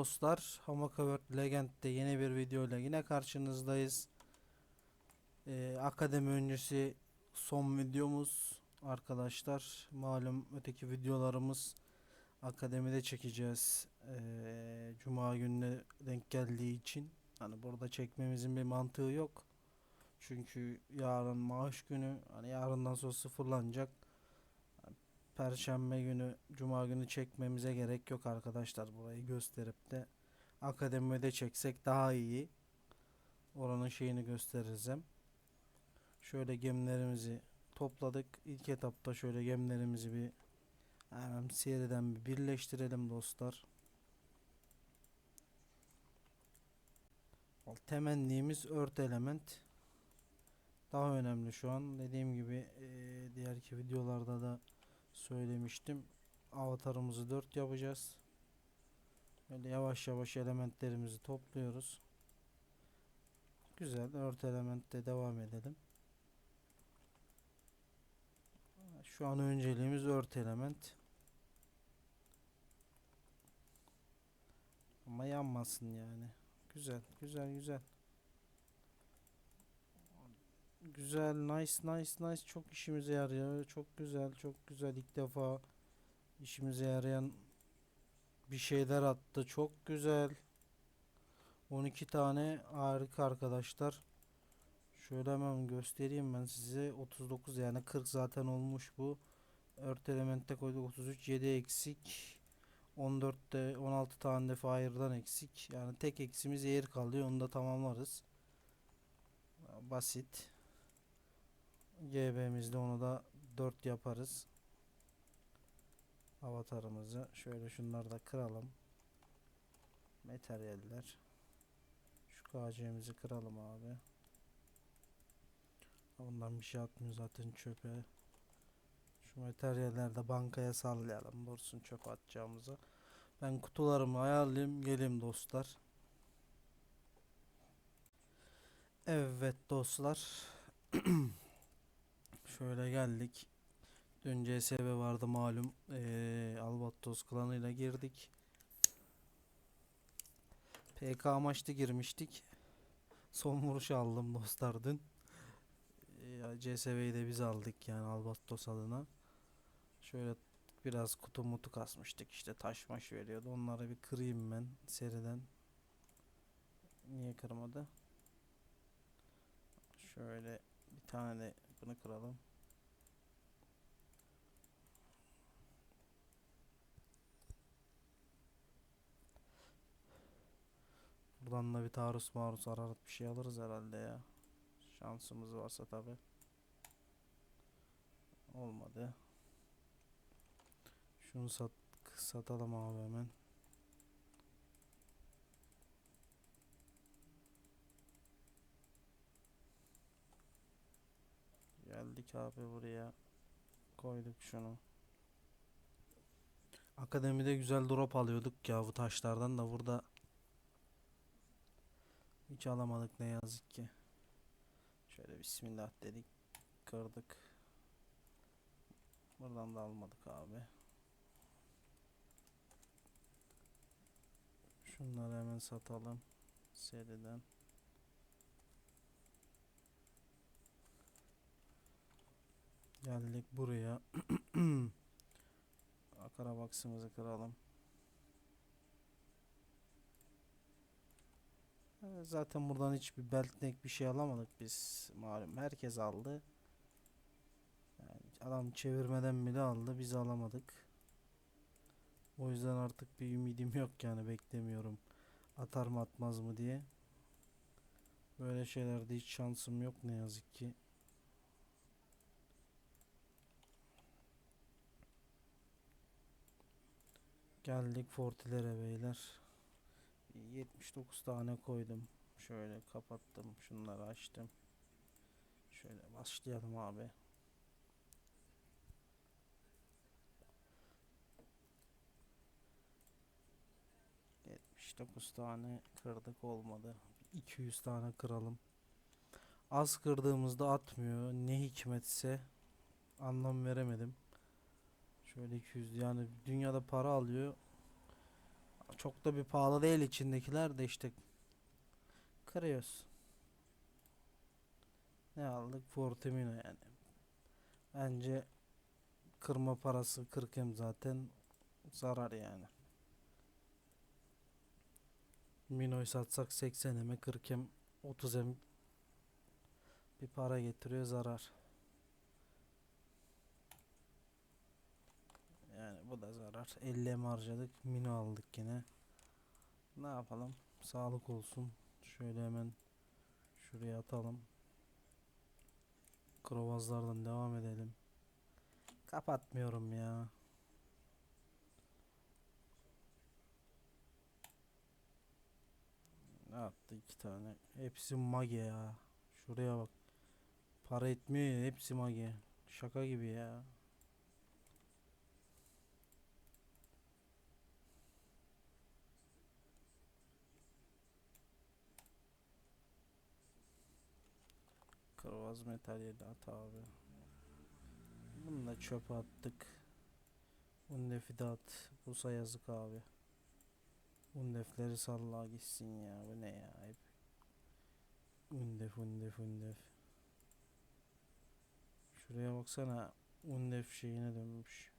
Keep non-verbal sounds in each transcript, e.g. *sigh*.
dostlar. Homocoworld Legend'de yeni bir video ile yine karşınızdayız. Ee, akademi öncesi son videomuz arkadaşlar. Malum öteki videolarımız akademide çekeceğiz. Ee, Cuma gününe denk geldiği için. Hani burada çekmemizin bir mantığı yok. Çünkü yarın maaş günü. Hani yarından sonra sıfırlanacak. Perşembe günü, Cuma günü çekmemize gerek yok arkadaşlar. Burayı gösterip de akademide çeksek daha iyi. Oranın şeyini gösteririz hem. Şöyle gemilerimizi topladık. İlk etapta şöyle gemilerimizi bir hemen seriden bir birleştirelim dostlar. Temennimiz ört element. Daha önemli şu an. Dediğim gibi diğerki videolarda da söylemiştim. Avatarımızı 4 yapacağız. Böyle yavaş yavaş elementlerimizi topluyoruz. Güzel. Ört elementte devam edelim. Şu an önceliğimiz ört element. Ama yanmasın yani. Güzel, güzel, güzel. Güzel, nice, nice, nice. Çok işimize yarıyor. Çok güzel, çok güzel. İlk defa işimize yarayan bir şeyler attı. Çok güzel. 12 tane harika arkadaşlar. Şöyle hemen göstereyim ben size. 39 yani 40 zaten olmuş bu. Ört elementte koyduk 33 7 eksik. 14'te 16 tane de fire'dan eksik. Yani tek eksimiz air kalıyor. Onu da tamamlarız. Basit. GB'mizde onu da 4 yaparız. Avatarımızı şöyle şunları da kıralım. Materyaller. Şu KC'mizi kıralım abi. Bundan bir şey atmıyor zaten çöpe. Şu materyaller de bankaya sallayalım. Dursun çöpe atacağımızı. Ben kutularımı ayarlayayım. Geleyim dostlar. Evet dostlar. *clears throat* Şöyle geldik. Dün CSB vardı malum. Ee, Albatros klanıyla girdik. PK amaçlı girmiştik. Son vuruş aldım dostlar dün. Ee, CSB'yi de biz aldık yani Albatros adına. Şöyle biraz kutu mutu kasmıştık işte taş maş veriyordu. Onları bir kırayım ben seriden. Niye kırmadı? Şöyle bir tane de bunu kıralım. Buradan da bir taarruz maruz ararat bir şey alırız herhalde ya. Şansımız varsa tabi. Olmadı. Şunu sat satalım abi hemen. Geldik abi buraya. Koyduk şunu. Akademide güzel drop alıyorduk ya bu taşlardan da burada hiç alamadık ne yazık ki. Şöyle bismillah dedik. Kırdık. Buradan da almadık abi. Şunları hemen satalım. Seriden. Geldik buraya. *clears throat* Akarabaksımızı kıralım. Zaten buradan hiçbir beltnek bir şey alamadık biz malum. Herkes aldı. Yani adam çevirmeden bile aldı. Biz alamadık. O yüzden artık bir ümidim yok yani beklemiyorum. Atar mı atmaz mı diye. Böyle şeylerde hiç şansım yok ne yazık ki. Geldik fortilere beyler. 79 tane koydum. Şöyle kapattım. Şunları açtım. Şöyle başlayalım abi. Yetmiş dokuz tane kırdık olmadı. 200 tane kıralım. Az kırdığımızda atmıyor. Ne hikmetse anlam veremedim. Şöyle 200 yani dünyada para alıyor. Çok da bir pahalı değil içindekiler de işte kırıyoruz. Ne aldık? Fortemino yani. Bence kırma parası 40 hem zaten zarar yani. Mino'yu satsak 80 eme 40 hem 30 hem bir para getiriyor zarar. Yani bu da zarar. 50 em harcadık. Mino aldık yine. Ne yapalım? Sağlık olsun. Şöyle hemen şuraya atalım. Krovazlardan devam edelim. Kapatmıyorum ya. Ne attı iki tane? Hepsi mage ya. Şuraya bak. Para etmiyor hepsi mage. Şaka gibi ya. Kırvaz metal yedi at abi. Bunu da çöpe attık. Undefi de at. Busa yazık abi. Undefleri salla gitsin ya. Bu ne ya? Hep. Undef undef undef. Şuraya baksana. Undef şeyine dönmüş.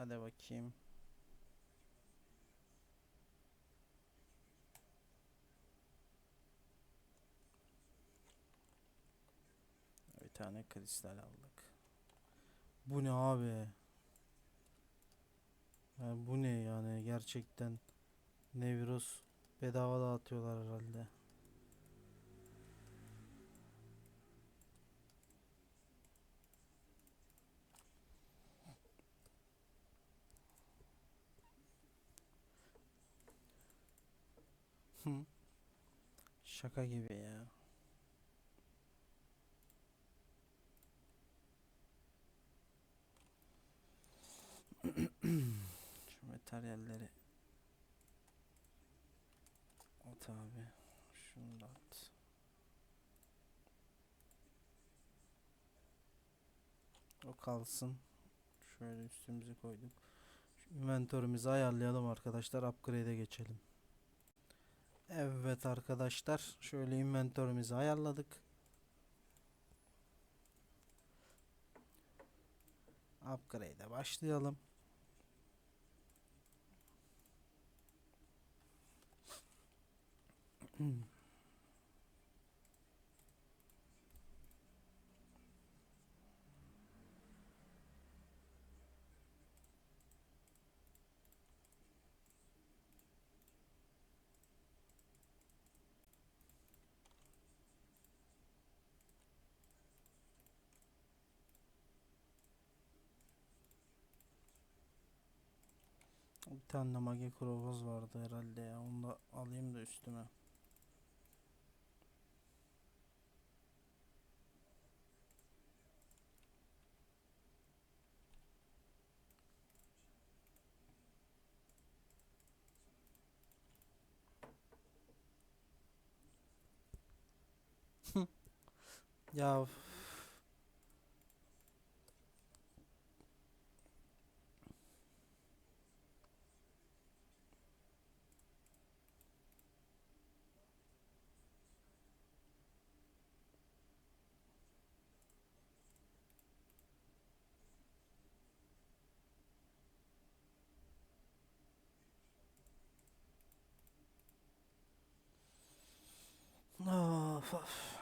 Hadi bakayım. Bir tane kristal aldık. Bu ne abi? Yani bu ne yani gerçekten Nevirus bedava dağıtıyorlar herhalde. Şaka gibi ya. *clears throat* Şu materyalleri at abi. Şunu da at. O kalsın. Şöyle üstümüze koyduk. Şu inventörümüzü ayarlayalım arkadaşlar. Upgrade'e geçelim. Evet arkadaşlar. Şöyle inventörümüzü ayarladık. Upgrade'e başlayalım. *clears throat* Bir tane de mage krovaz vardı herhalde ya. Onu da alayım da üstüme. *laughs* Ya Fluff.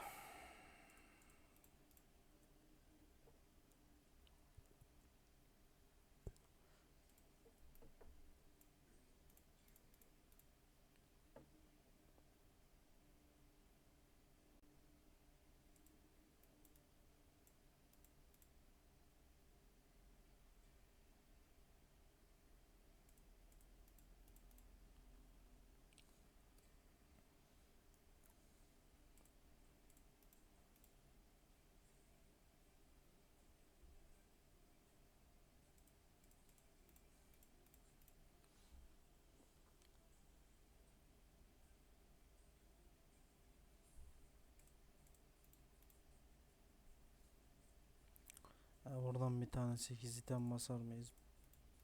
Oradan bir tane 8 item basar mıyız?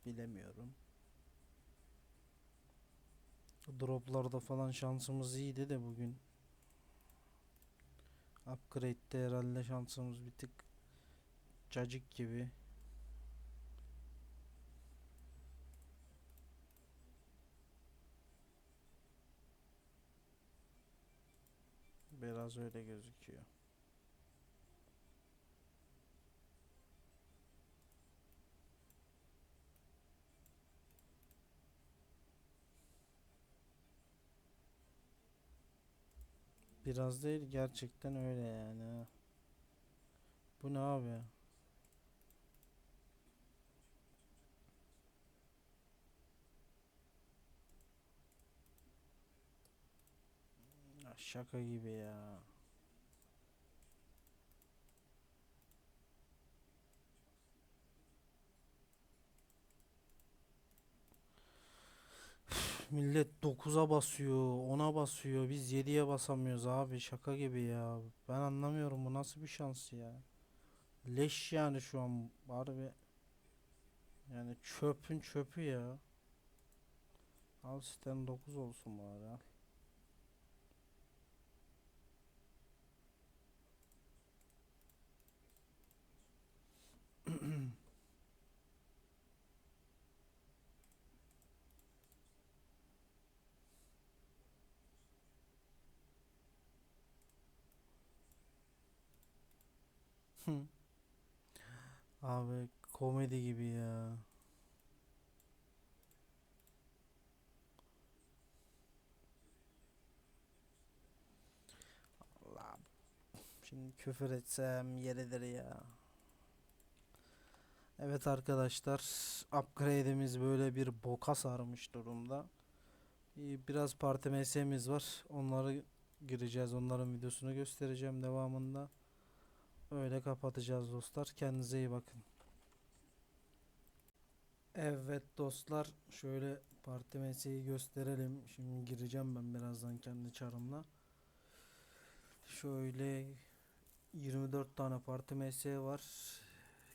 Bilemiyorum. Droplarda falan şansımız iyiydi de bugün. Upgrade'de herhalde şansımız bir tık cacık gibi. Biraz öyle gözüküyor. Biraz değil gerçekten öyle yani. Bu ne abi? Şaka gibi ya. Millet 9'a basıyor, 10'a basıyor. Biz 7'ye basamıyoruz abi. Şaka gibi ya. Ben anlamıyorum bu nasıl bir şans ya. Leş yani şu an harbi. Yani çöpün çöpü ya. Al siten 9 olsun bari al. Abi komedi gibi ya. Allah. Şimdi küfür etsem yeridir ya. Evet arkadaşlar, upgrade'imiz böyle bir boka sarmış durumda. Ee, Biraz parti MS'miz var. Onları gireceğiz. Onların videosunu göstereceğim devamında. Öyle kapatacağız dostlar. Kendinize iyi bakın. Evet dostlar, şöyle parti MS'yi gösterelim. Şimdi gireceğim ben birazdan kendi çarımla. Şöyle 24 tane parti MS var.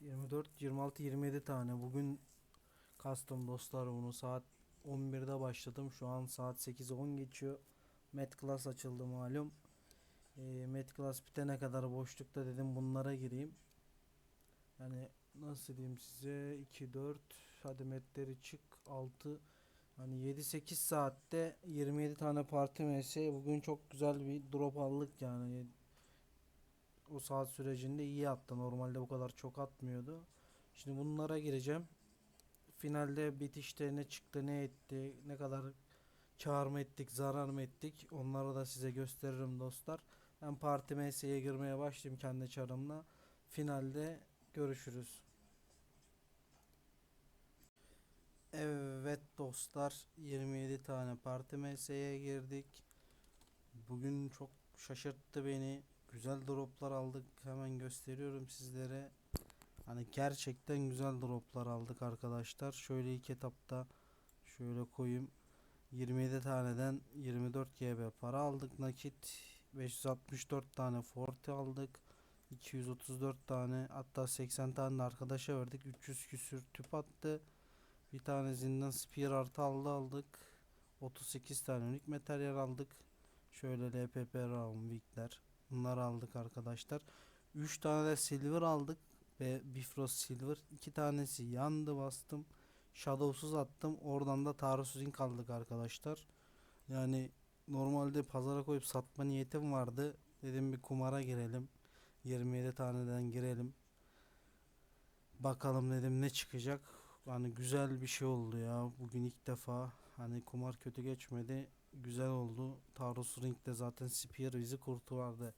24, 26, 27 tane. Bugün custom dostlar bunu saat 11'de başladım. Şu an saat 8'e 10 geçiyor. Met Class açıldı malum. E, Met Class bitene kadar boşlukta dedim bunlara gireyim. Yani nasıl diyeyim size 2 4 hadi metleri çık 6 hani 7-8 saatte 27 tane parti MS bugün çok güzel bir drop aldık yani o saat sürecinde iyi attı. Normalde bu kadar çok atmıyordu. Şimdi bunlara gireceğim. Finalde bitişte ne çıktı, ne etti, ne kadar kâr mı ettik, zarar mı ettik onları da size gösteririm dostlar. Ben parti MS'ye girmeye başlayayım kendi çarımla. Finalde görüşürüz. Evet dostlar 27 tane parti MS'ye girdik. Bugün çok şaşırttı beni. Güzel droplar aldık. Hemen gösteriyorum sizlere. Hani gerçekten güzel droplar aldık arkadaşlar. Şöyle ilk etapta şöyle koyayım. 27 taneden 24 GB para aldık nakit. 564 tane forte aldık. 234 tane hatta 80 tane de arkadaşa verdik. 300 küsür tüp attı. Bir tane zindan spear artı aldı aldık. 38 tane unik materyal aldık. Şöyle LPP round wickler. Bunları aldık arkadaşlar. 3 tane de silver aldık. Ve Bifrost silver. 2 tanesi yandı bastım. Shadowsuz attım. Oradan da taarruzsuz ink aldık arkadaşlar. Yani normalde pazara koyup satma niyetim vardı. Dedim bir kumara girelim. 27 taneden girelim. Bakalım dedim ne çıkacak. Hani güzel bir şey oldu ya. Bugün ilk defa hani kumar kötü geçmedi. Güzel oldu. Taurus Ring'de zaten Spear bizi kurtardı.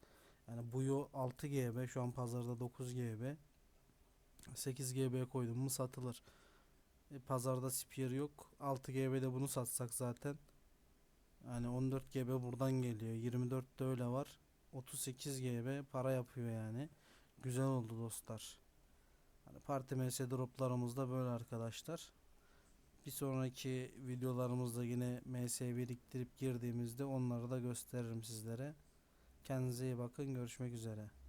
Yani Buyo 6 GB şu an pazarda 9 GB. 8 GB koydum mu satılır. E, pazarda Spear yok. 6 GB'de bunu satsak zaten. Yani 14 GB buradan geliyor. 24 de öyle var. 38 GB para yapıyor yani. Güzel oldu dostlar. Hani parti MS droplarımız da böyle arkadaşlar. Bir sonraki videolarımızda yine MS biriktirip girdiğimizde onları da gösteririm sizlere. Kendinize iyi bakın. Görüşmek üzere.